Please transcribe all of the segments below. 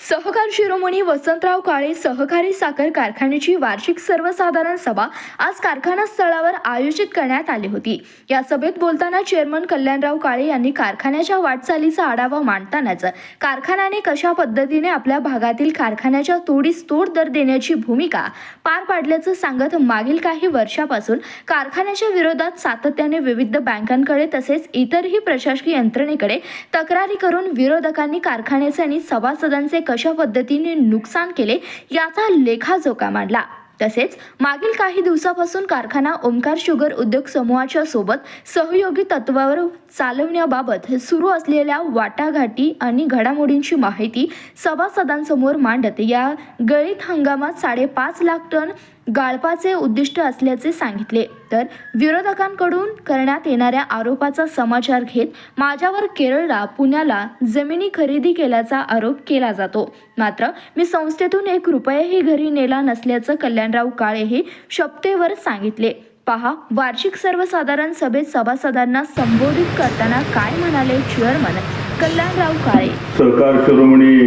सहकार शिरोमणी वसंतराव काळे सहकारी साखर कारखान्याची वार्षिक सर्वसाधारण सभा आज कारखाना स्थळावर आयोजित करण्यात आली होती. या सभेत बोलताना चेअरमन कल्याणराव काळे यांनी कारखान्याच्या वाटचालीचा आढावा मांडतानाच कारखान्याने कशा पद्धतीने आपल्या भागातील कारखान्याच्या तोडीस तोड दर देण्याची भूमिका पार पाडल्याचं सांगत मागील काही वर्षापासून कारखान्याच्या विरोधात सातत्याने विविध बँकांकडे तसेच इतरही प्रशासकीय यंत्रणेकडे तक्रारी करून विरोधकांनी कारखान्याचे आणि सभासदांचे कशा पद्धतीने नुकसान केले याचा लेखाजोखा मांडला. तसेच मागील काही दिवसापासून कारखाना ओमकार शुगर उद्योग समूहाच्या सोबत सहयोगी तत्वावर चालवण्याबाबत सुरू असलेल्या वाटाघाटी आणि घडामोडींची माहिती सभासदांसमोर मांडत या गळीत हंगामात साडेपाच लाख टन गाळपाचे उद्दिष्ट असल्याचे सांगितले. तर विरोधकांकडून करण्यात येणाऱ्या आरोपाचा समाचार घेत माझ्यावर केरळला पुण्याला जमिनी खरेदी केल्याचा आरोप केला जातो. मात्र मी संस्थेतून एक रुपयाही घरी नेला नसल्याचं कल्याणराव काळे हे शपथेवर सांगितले. पहा वार्षिक सर्वसाधारण सभेत सभासदांना संबोधित करताना काय म्हणाले चेअरमन कल्याणराव काळे? सरकार शिरोमणी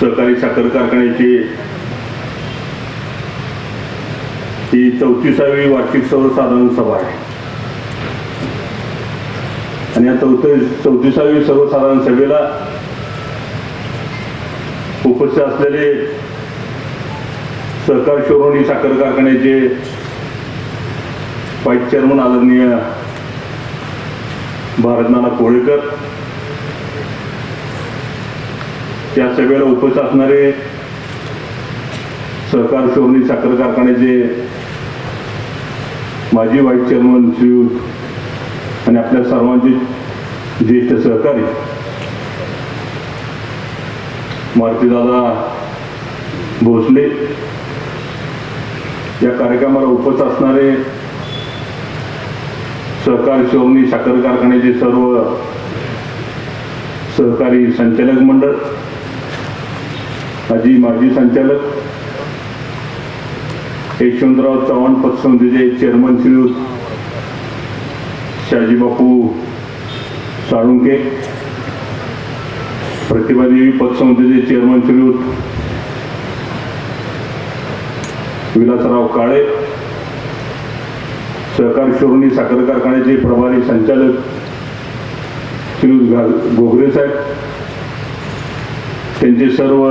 सहकारी साखर कारखान्याची ही चौतीसावी वार्षिक सर्वसाधारण सभा आहे. आणि या चौथी चौतीसावी सर्वसाधारण सभेला उपस्थित असलेले सहकार शिरोमणी साखर कारखान्याचे व्हाईस चेअरमन आदरणीय भारतनाना कोळेकर या सभेला उपस्थित असणारे सहकार शिवणी साखर कारखान्याचे माजी व्हाईस चेअरमन श्री आणि आपल्या सर्वांचे ज्येष्ठ सहकारी. मारुतीदादा भोसले या कार्यक्रमाला उपस्थित असणारे सहकार शिवणी साखर कारखान्याचे सर्व सहकारी संचालक मंडळ माझी माजी संचालक यशवंतराव चव्हाण पतसंस्थेचे चेअरमन श्री शाजीबापू साळुंके प्रतिभादेवी पतसंस्थेचे चेअरमन श्री विलासराव काळे सहकार शोरणी साखर कारखान्याचे प्रभारी संचालक श्री गोगरे साहेब त्यांचे सर्व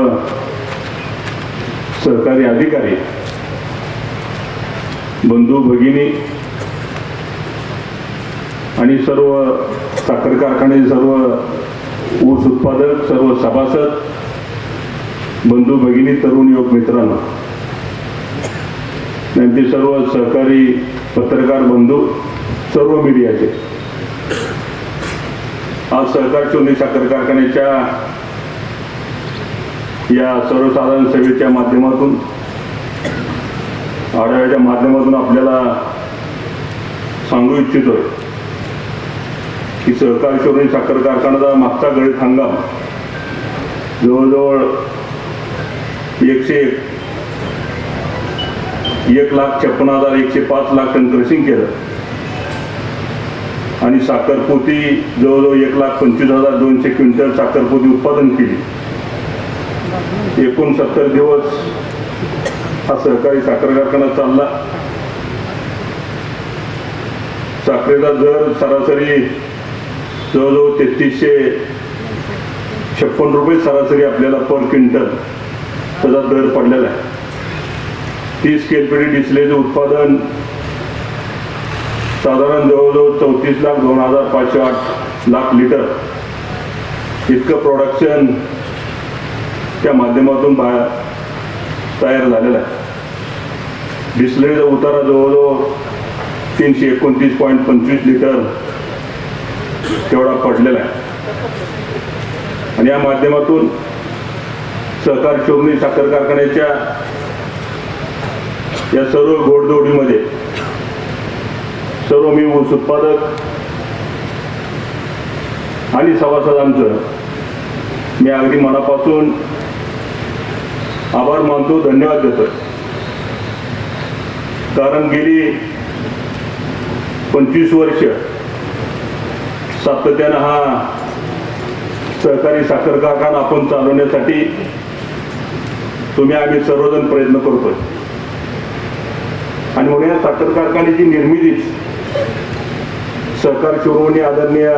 सहकारी अधिकारी बंधू भगिनी आणि सर्व साखर कारखाने सर्व ऊस उत्पादक सर्व सभासद बंधू भगिनी तरुण युवक मित्रांनो त्यांचे सर्व सहकारी पत्रकार बंधू सर्व मीडियाचे. आज सहकार चोनी साखर कारखान्याच्या या सर्वसाधारण सभेच्या माध्यमातून आढाव्याच्या माध्यमातून आपल्याला सांगू इच्छितो की सहकार शोधून साखर कारखान्याचा मागचा गळीत हंगाम जवळजवळ एकशे एक एक लाख छप्पन हजार एकशे पाच लाख टन क्रशिंग केलं. आणि साखरपोती जवळजवळ एक लाख पंचवीस हजार दोनशे क्विंटल साखरपोती उत्पादन केली. एकोणसत्तर दिवस हा सहकारी साखर कारखाना चालला. साखरेचा दर सरासरी जवळजवळ तेहतीसशे छप्पन रुपये सरासरी आपल्याला पर क्विंटल त्याचा दर पडलेला आहे. तीस केलपेटी डिस्लेचं उत्पादन साधारण जवळजवळ चौतीस लाख दोन हजार पाचशे आठ लाख लिटर इतकं प्रोडक्शन त्या माध्यमातून बाहेर तयार झालेलं आहे. डिस्लेचा उतारा जवळजवळ तीनशे एकोणतीस पॉईंट पंचवीस लिटर तेवढा पडलेला आहे. आणि या माध्यमातून सहकार चोरणी साखर कारखान्याच्या या सर्व घोडदौडीमध्ये सर्व मी ऊस उत्पादक आणि सभासदांचं मी अगदी मनापासून आभार मानतो धन्यवाद देतो कारण गेली पंचवीस वर्ष. सातत्यानं हा सहकारी साखर कारखाना आपण चालवण्यासाठी तुम्ही आम्ही सर्वजण प्रयत्न करतोय. आणि म्हणून या साखर कारखान्याची निर्मितीच सरकार शिरोमणी आदरणीय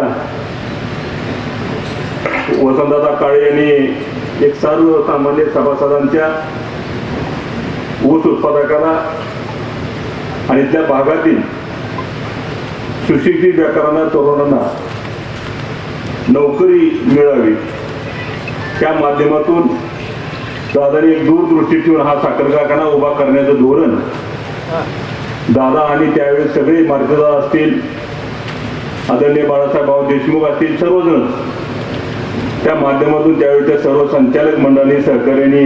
वसंतदादा काळे यांनी एक सर्वसामान्य सभासदांच्या ऊस उत्पादकाला आणि त्या भागातील सुशिक्षित व्याकरणा तरुणांना नोकरी मिळावी. त्या माध्यमातून दादाने एक दूरदृष्टी ठेवून हा साखर कारखाना उभा करण्याचं धोरण दादा आणि त्यावेळेस सगळे मार्गदा असतील आदरणीय बाळासाहेब भाऊ देशमुख असतील सर्वजण. त्या माध्यमातून त्यावेळेच्या सर्व संचालक मंडळांनी सहकार्याने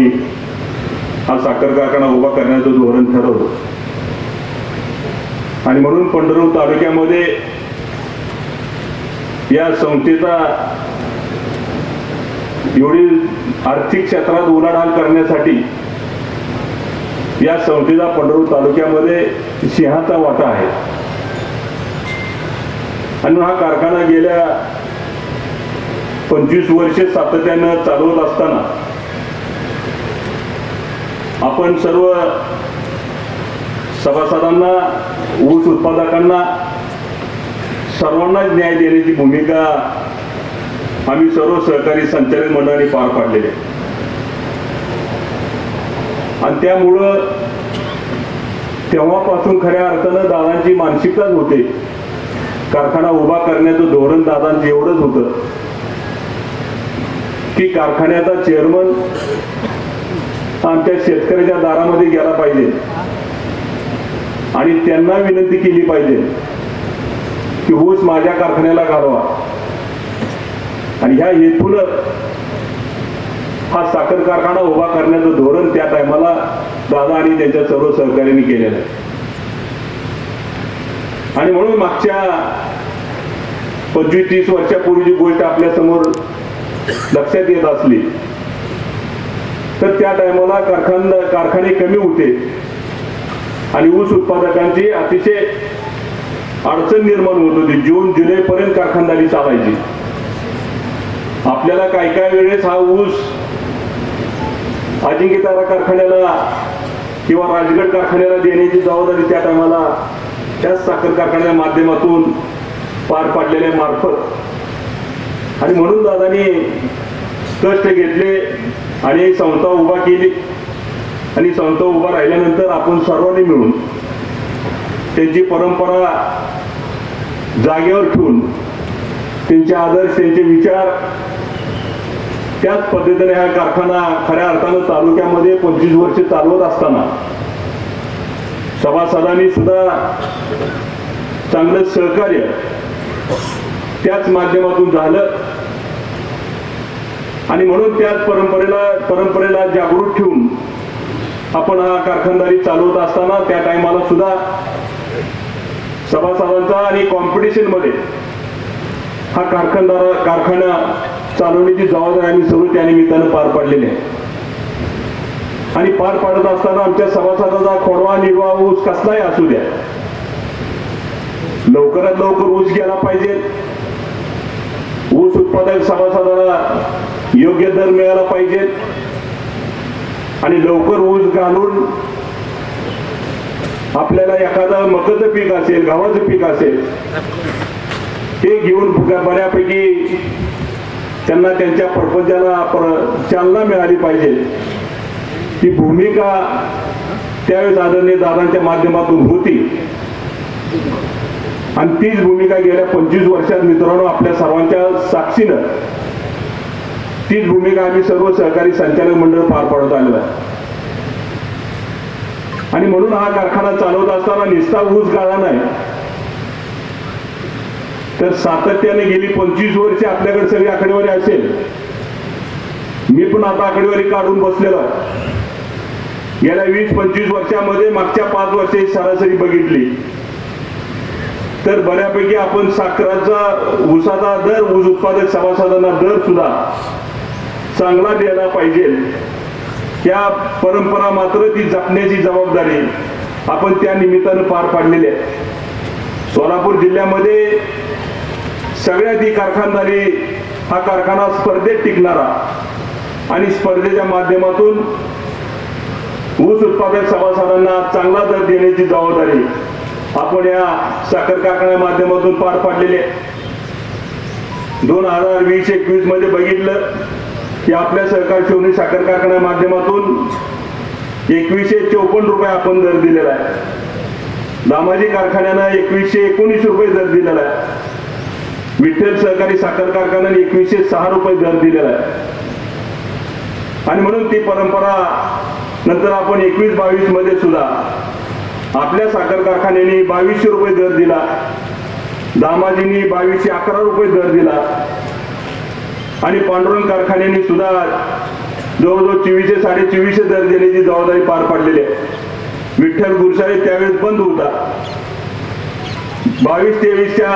हा साखर कारखाना उभा करण्याचं धोरण ठरवलं. आणि म्हणून पंढरपूर तालुक्यामध्ये या संस्थेचा एवढी आर्थिक क्षेत्रात उलाढाल करण्यासाठी या संस्थेचा पंढरपूर तालुक्यामध्ये सिंहाचा वाटा आहे. आणि हा कारखाना गेल्या पंचवीस वर्षे सातत्यानं चालवत असताना आपण सर्व सभासदांना ऊस उत्पादकांना सर्वांनाच न्याय देण्याची भूमिका आम्ही सर्व सहकारी संचालक मंडळाने पार पाडलेली आहे. आणि त्यामुळं तेव्हापासून खऱ्या अर्थानं दादांची मानसिकताच होते. कारखाना उभा करण्याचं धोरण दादांचं एवढंच होतं. की कारखान्याचा चेअरमन आमच्या शेतकऱ्याच्या दारामध्ये गेला पाहिजे. आणि त्यांना विनंती केली पाहिजे की ऊस माझ्या कारखान्याला घालवा. आणि ह्या हेतूनच हा साखर कारखाना उभा करण्याचं धोरण त्या टायमाला दादा आणि त्यांच्या सर्व सहकार्याने केलेलं आहे. आणि म्हणून मागच्या पंचवीस तीस वर्षापूर्वीची गोष्ट आपल्यासमोर लक्षात येत असली तर त्या टायमाला कारखान कारखाने कमी होते. आणि ऊस उत्पादकांची अतिशय अडचण निर्माण होत होती. जून जुलै पर्यंत कारखानदारी चालायची. आपल्याला काय काय वेळेस हा ऊस अजिंक्यतारा कारखान्याला किंवा राजगड कारखान्याला देण्याची जबाबदारी त्या टायमाला त्याच साखर कारखान्याच्या माध्यमातून पार पाडलेल्या मार्फत. आणि म्हणून दादानी कष्ट घेतले आणि संस्था उभा केली. आणि संस्था उभा राहिल्यानंतर आपण सर्वांनी मिळून त्यांची परंपरा जागेवर ठेवून त्यांचे आदर्श त्यांचे विचार त्याच पद्धतीने हा कारखाना खऱ्या अर्थानं तालुक्यामध्ये पंचवीस वर्ष चालवत असताना सभासदांनी सुद्धा चांगलं सहकार्य त्याच माध्यमातून झालं. आणि म्हणून त्याच परंपरेला परंपरेला जागृत ठेवून आपण हा कारखानदारी चालवत असताना त्या टायमाला सुद्धा सभासदांचा आणि कॉम्पिटिशनमध्ये हा कारखानदार कारखाना चालवण्याची जबाबदारी आम्ही सर्व त्या निमित्तानं पार पाडलेली आहे. आणि पार पाडत असताना आमच्या सभासदाचा खोडवा निर्वाह ऊस कसलाही असू द्या लवकरात लवकर ऊस गेला पाहिजे. ऊस उत्पादक सभासदाला योग्य दर मिळाला पाहिजे. आणि लवकर ऊस घालून आपल्याला एखादं मकाचं पीक असेल गव्हाचं पीक असेल ते घेऊन बऱ्यापैकी त्यांना त्यांच्या प्रपंचाला पर- चालना मिळाली पाहिजे. ही भूमिका त्यावेळेस आदरणीय दादांच्या माध्यमातून होती. आणि तीच भूमिका गेल्या पंचवीस वर्षात मित्रांनो आपल्या सर्वांच्या साक्षीनं तीच भूमिका आम्ही सर्व सहकारी संचालक मंडळ पार पाडत आलेलो आहे. आणि म्हणून हा कारखाना चालवत असताना निस्ता ऊस गाळा नाही. तर सातत्याने गेली पंचवीस वर्षे आपल्याकडे सगळी आकडेवारी असेल. मी पण आता आकडेवारी काढून बसलेलो आहे. गेल्या वीस पंचवीस वर्षामध्ये मागच्या पाच वर्षाची सरासरी बघितली. तर बऱ्यापैकी आपण साखराचा ऊसाचा दर ऊस उत्पादक सभासदांना दर सुद्धा चांगला द्यायला पाहिजे. त्या परंपरा मात्र ती जपण्याची जबाबदारी आपण त्या निमित्तानं पार पाडलेली आहे. सोलापूर जिल्ह्यामध्ये सगळ्यात ही कारखानदारी हा कारखाना स्पर्धेत टिकणारा आणि स्पर्धेच्या माध्यमातून ऊस उत्पादक सभासदांना चांगला दर देण्याची जबाबदारी आपण या साखर कारखान्या माध्यमातून पार पाडलेली आहे. दोन हजार वीस एकवीसमध्ये बघितलं की आपल्या सहकार शिवणी साखर कारखान्या माध्यमातून एकवीसशे चौपन्न रुपये आपण दर दिलेला आहे. दामाजी कारखान्यानं एकवीसशे एकोणीस रुपये दर दिलेला आहे. विठ्ठल सहकारी साखर कारखान्याने एकवीसशे सहा रुपये दर दिलेला आहे. आणि म्हणून ती परंपरा नंतर आपण एकवीस बावीसमध्ये सुद्धा आपल्या साखर कारखान्याने बावीसशे रुपये दर दिला. दामाजींनी बावीसशे अकरा रुपये दर दिला. आणि पांडुरंग कारखान्याने सुद्धा जवळजवळ चोवीसशे साडे चोवीसशे दर देण्याची जबाबदारी पार पाडलेली आहे. विठ्ठल गुरसाळे त्यावेळेस बंद होता. बावीस तेवीसच्या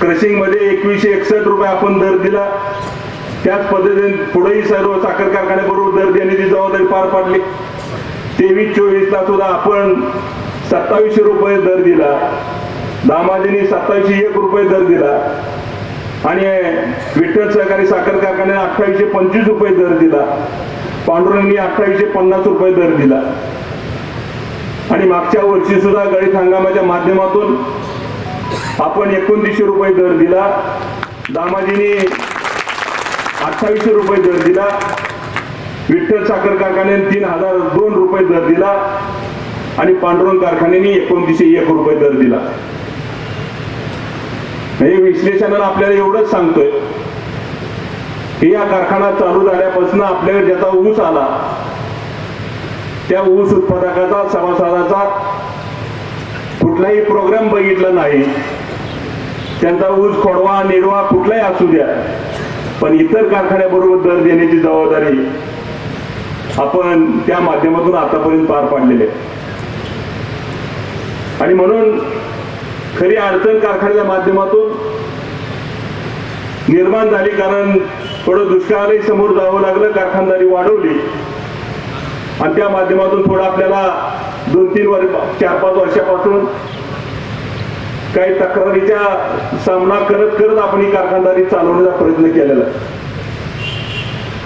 क्रशिंगमध्ये एकवीसशे एकसष्ट रुपये आपण दर दिला. त्याच पद्धतीने पुढेही सर्व साखर कारखान्याबरोबर दर देण्याची जबाबदारी पार पाडली. तेवीस चोवीसला सुद्धा आपण सत्तावीसशे रुपये दर दिला. दामाजींनी सत्तावीसशे एक रुपये दर दिला. आणि विठ्ठल सहकारी साखर कारखान्याने अठ्ठावीसशे पंचवीस रुपये दर दिला. पांडुरंगी अठ्ठावीसशे पन्नास रुपये दर दिला. आणि मागच्या वर्षी सुद्धा गळीत हंगामाच्या माध्यमातून आपण एकोणतीसशे रुपये दर दिला. दामाजींनी अठ्ठावीसशे रुपये दर दिला. विठ्ठल साखर कारखान्याने तीन हजार दोन रुपये दर दिला. आणि पांडुरंग कारखान्याने एकोणतीसशे एक रुपये दर दिला. हे विश्लेषण आपल्याला एवढंच सांगतोय की या कारखाना चालू झाल्यापासून आपल्याकडे ज्याचा ऊस आला त्या ऊस उत्पादकाचा सभासदाचा कुठलाही प्रोग्राम बघितला नाही. त्यांचा ऊस खोडवा निडवा कुठलाही असू द्या पण इतर कारखान्याबरोबर दर देण्याची जबाबदारी आपण त्या माध्यमातून आतापर्यंत पार पाडलेले आहे. आणि म्हणून खरी अडचण कारखान्याच्या माध्यमातून निर्माण झाली कारण थोडं दुष्काळालाही समोर जावं लागलं कारखानदारी वाढवली. आणि त्या माध्यमातून थोडं आपल्याला दोन तीन वर्ष चार पाच वर्षापासून काही तक्रारीचा सामना करत करत आपण ही कारखानदारी चालवण्याचा प्रयत्न केलेला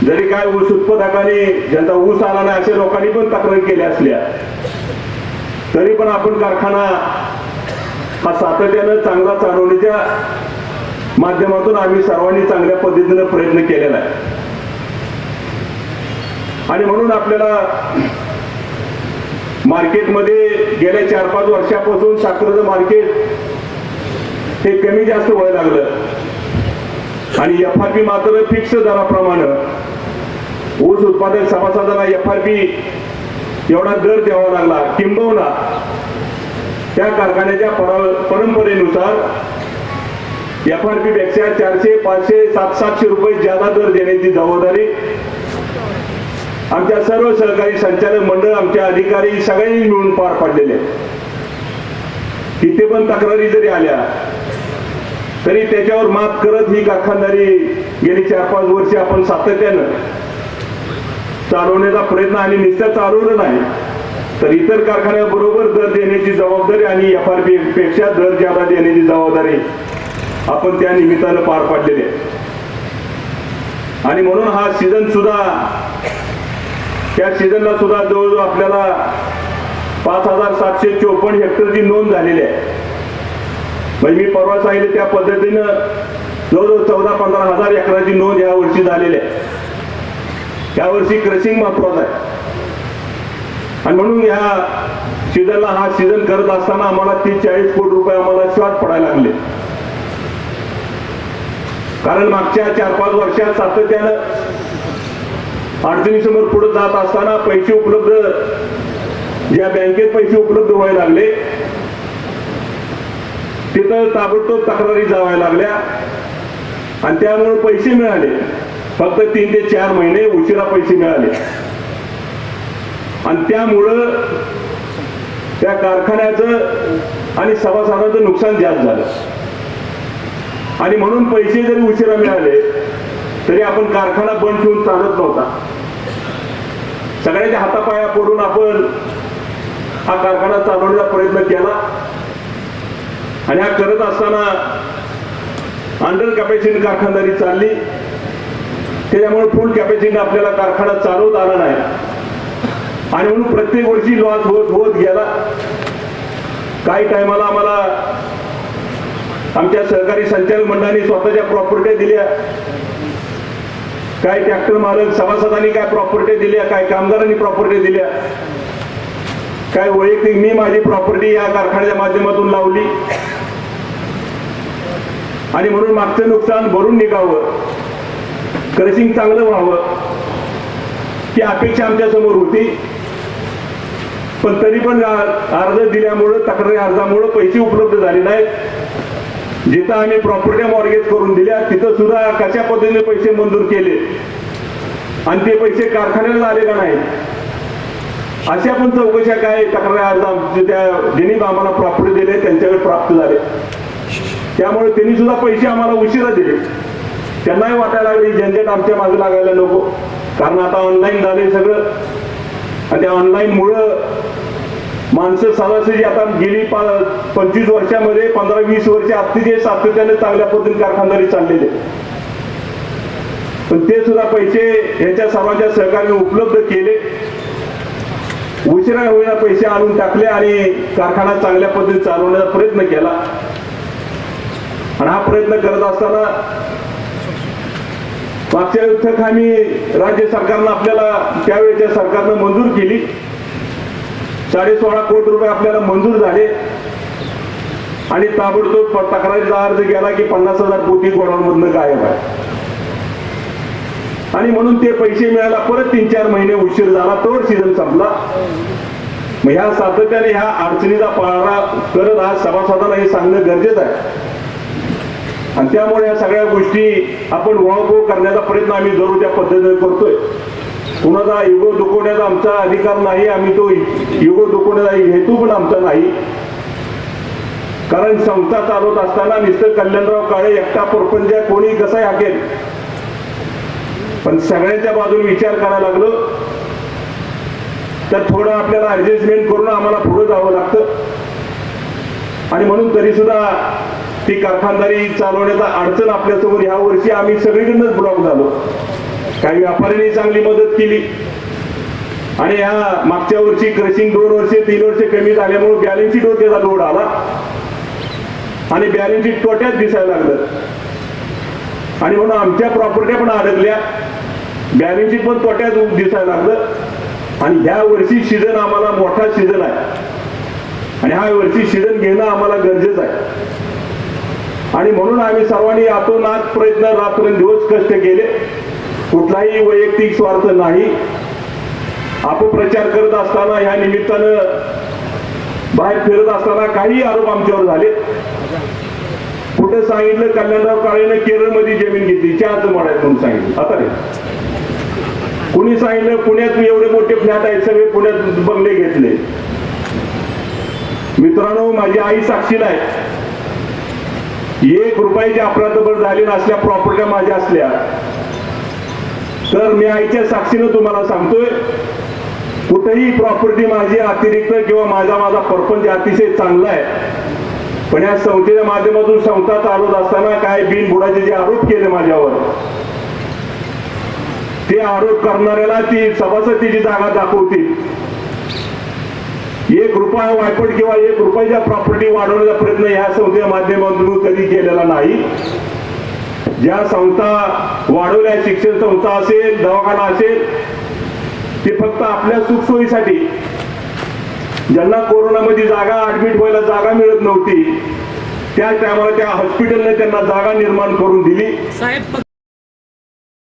जरी काय ऊस उत्पादकाने ज्यांचा ऊस आला नाही अशा लोकांनी पण तक्रारी केल्या असल्या तरी पण आपण कारखाना हा सातत्यानं चांगला चालवण्याच्या माध्यमातून आम्ही सर्वांनी चांगल्या पद्धतीनं प्रयत्न केलेला आहे. आणि म्हणून आपल्याला मार्केटमध्ये गेल्या चार पाच वर्षापासून साखरेचं मार्केट हे कमी जास्त व्हायला लागलं. आणि एफ आर पी मात्र फिक्स दराप्रमाणे ऊस उत्पादक सभासदांना एफ आर पी एवढा दर द्यावा लागला किंबहुना त्या कारखान्याच्या परंपरेनुसार एफ आर पी पेक्षा चारशे पाचशे सात सातशे रुपये ज्यादा दर देण्याची जबाबदारी आमच्या सर्व सहकारी संचालक मंडळ आमच्या अधिकारी सगळ्यांनी मिळून पार पाडलेले आहेत. पण तक्रारी जरी आल्या तरी त्याच्यावर मात करत ही कारखानदारी गेली चार पाच वर्ष आपण सातत्यानं चालवण्याचा प्रयत्न आणि निश्चित चालवलं नाही तर इतर कारखान्याबरोबर दर देण्याची जबाबदारी आणि एफ आर पी पेक्षा दर ज्यादा देण्याची जबाबदारी आपण त्या निमित्तानं पार पाडलेली आहे. आणि म्हणून हा सीझन सुद्धा त्या सीझनला सुद्धा जवळजवळ आपल्याला पाच हजार सातशे चोपन्न हेक्टरची नोंद झालेली आहे. म्हणजे मी परवा सांगितले त्या पद्धतीनं जवळजवळ चौदा पंधरा हजार एकराची नोंद या वर्षी झालेली आहे. यावर्षी क्रशिंग महत्वाचं आहे. आणि म्हणून ह्या सीझनला हा सीझन करत असताना आम्हाला तीस चाळीस कोटी रुपये आम्हाला शॉर्ट पडायला लागले. कारण मागच्या चार पाच वर्षात सातत्यानं अडचणीसमोर पुढे जात असताना पैसे उपलब्ध ज्या बँकेत पैसे उपलब्ध व्हायला लागले. तिथं ताबडतोब तक्रारी जावायला लागल्या. आणि त्यामुळे पैसे मिळाले. फक्त तीन ते चार महिने उशिरा पैसे मिळाले. आणि त्यामुळं त्या कारखान्याचं आणि सभासदांचं नुकसान जास्त झालं. आणि म्हणून पैसे जरी उशिरा मिळाले तरी आपण कारखाना बंद ठेवून चालत नव्हता. सगळ्यांच्या हातापाया पडून आपण हा कारखाना चालवण्याचा प्रयत्न केला. आणि हा करत असताना अंडर कॅपॅसिटी कारखानदारी चालली. त्याच्यामुळे फुल कॅपॅसिटी आपल्याला कारखाना चालवता आला नाही. आणि म्हणून प्रत्येक वर्षी लॉस होत होत गेला. काही टायमाला आम्हाला आमच्या सहकारी संचालक मंडळाने स्वतःच्या प्रॉपर्टी दिल्या. काय ट्रॅक्टर मालक सभासदांनी काय प्रॉपर्टी दिल्या काय कामगारांनी प्रॉपर्टी दिल्या. काय वैयक्तिक मी माझी प्रॉपर्टी या कारखान्याच्या माध्यमातून लावली. आणि म्हणून मागचं नुकसान भरून निघावं. क्रशिंग चांगलं व्हावं. ती अपेक्षा आमच्यासमोर होती. पण तरी पण अर्ज दिल्यामुळं तक्रारी अर्जामुळं पैसे उपलब्ध झाले नाहीत. जिथं आम्ही प्रॉपर्टी मॉर्गेज करून दिल्या तिथं सुद्धा कशा पद्धतीने पैसे मंजूर केले? आणि ते पैसे कारखान्याला आले का नाही अशा पण चौकशा काय तक्रारी अर्ज आमचे त्या ज्यांनी आम्हाला प्रॉपर्टी दिले त्यांच्याकडे प्राप्त झाले. त्यामुळे त्यांनी सुद्धा पैसे आम्हाला उशिरा दिले. त्यांनाही वाटायला लागले झंझट आमच्या मागे लागायला नको. कारण आता ऑनलाईन झाले सगळं. त्या ऑनलाईन मुळे माणसं सरासरी आता गेली पा- पंचवीस वर्षामध्ये पंधरा वीस वर्ष अतिशय सातत्याने चांगल्या पद्धतीने कारखानदारी चाललेले पण ते सुद्धा पैसे ह्याच्या सर्वांच्या सहकार्याने उपलब्ध केले. उशिरा होईना पैसे आणून टाकले आणि कारखाना चांगल्या पद्धतीने चालवण्याचा प्रयत्न केला. आणि हा प्रयत्न करत असताना मागच्या युद्धक आम्ही राज्य सरकारनं आपल्याला त्यावेळेच्या सरकारनं मंजूर केली. साडे सोळा कोटी रुपये आपल्याला मंजूर झाले. आणि ताबडतोब तक्रारीचा अर्ज केला की पन्नास हजार कोटी गोडाऊनमधनं गायब आहे. आणि म्हणून ते पैसे मिळायला परत तीन चार महिने उशीर झाला तोवर सीझन संपला. मग ह्या सातत्याने ह्या अडचणीचा पाळणा करत आज सभासदांना हे सांगणं गरजेचं आहे. आणि त्यामुळे या सगळ्या गोष्टी आपण वळखो करण्याचा प्रयत्न आम्ही जरूर त्या पद्धतीने करतोय. कुणाचा युगो दुखवण्याचा आमचा अधिकार नाही आम्ही तो युगो दुखवण्याचा हेतू पण आमचा नाही. कारण संस्था चालवत असताना मिस्टर कल्याणराव काळे एकटा प्रपंच कोणी कसाही हाकेल. पण सगळ्यांच्या बाजूने विचार करायला लागलो तर थोडं आपल्याला ऍडजस्टमेंट करून आम्हाला पुढे जावं लागतं. आणि म्हणून तरी सुद्धा ती कारखानदारी चालवण्याचा अडचण आपल्यासमोर ह्या वर्षी आम्ही सगळीकडनंच ब्लॉक झालो. काही व्यापाऱ्यांनी चांगली मदत केली. आणि ह्या मागच्या वर्षी क्रशिंग दोन वर्षे तीन वर्षे कमी झाल्यामुळे बॅलन्स शीट त्याचा लोड आला. आणि बॅलन्स शीट तोट्यात दिसायला लागलं. आणि म्हणून आमच्या प्रॉपर्ट्या पण अडकल्या. बॅलन्स शीट पण तोट्यात दिसायला लागलं. आणि ह्या वर्षी सीझन आम्हाला मोठा सीझन आहे. आणि ह्या वर्षी सीझन घेणं आम्हाला गरजेचं आहे. आणि म्हणून आम्ही सर्वांनी आतोनात प्रयत्न रात्रंदिवस कष्ट केले. कुठलाही वैयक्तिक स्वार्थ नाही. अपप्रचार करत असताना ह्या निमित्तानं बाहेर फिरत असताना काही आरोप आमच्यावर झाले. कुठं सांगितलं कल्याणराव काळेनं केरळमध्ये जमीन घेतली चहाच मड आहेत म्हणून सांगितलं. आता नाही कुणी सांगितलं पुण्यात एवढे मोठे फ्लॅट आहेत सगळे पुण्यात बंगले घेतले. मित्रांनो माझी आई साक्षीला आहे. एक रुपयाची अपराधभर झाली नसल्या प्रॉपर्ट्या माझ्या असल्या. तर मी आईच्या साक्षीनं तुम्हाला सांगतोय कुठेही प्रॉपर्टी माझी अतिरिक्त किंवा माझा माझा परपंच अतिशय चांगला आहे. पण या संस्थेच्या माध्यमातून संस्था चालवत असताना काय बिनबुडाचे जे आरोप केले माझ्यावर ते आरोप करणाऱ्याला ती सभासदीची जागा दाखवतील. एक रुपया वायपट किंवा एक रुपयाच्या प्रॉपर्टी वाढवण्याचा प्रयत्न ह्या संस्थेच्या माध्यमातून कधी केलेला नाही. ज्या संस्था वाढवल्या शिक्षण संस्था असेल दवाखाना असेल ते फक्त आपल्या सुखसोयीसाठी ज्यांना कोरोनामध्ये जागा ऍडमिट व्हायला जागा मिळत नव्हती त्या टायमाला त्या हॉस्पिटलने त्यांना जागा निर्माण करून दिली. साहेब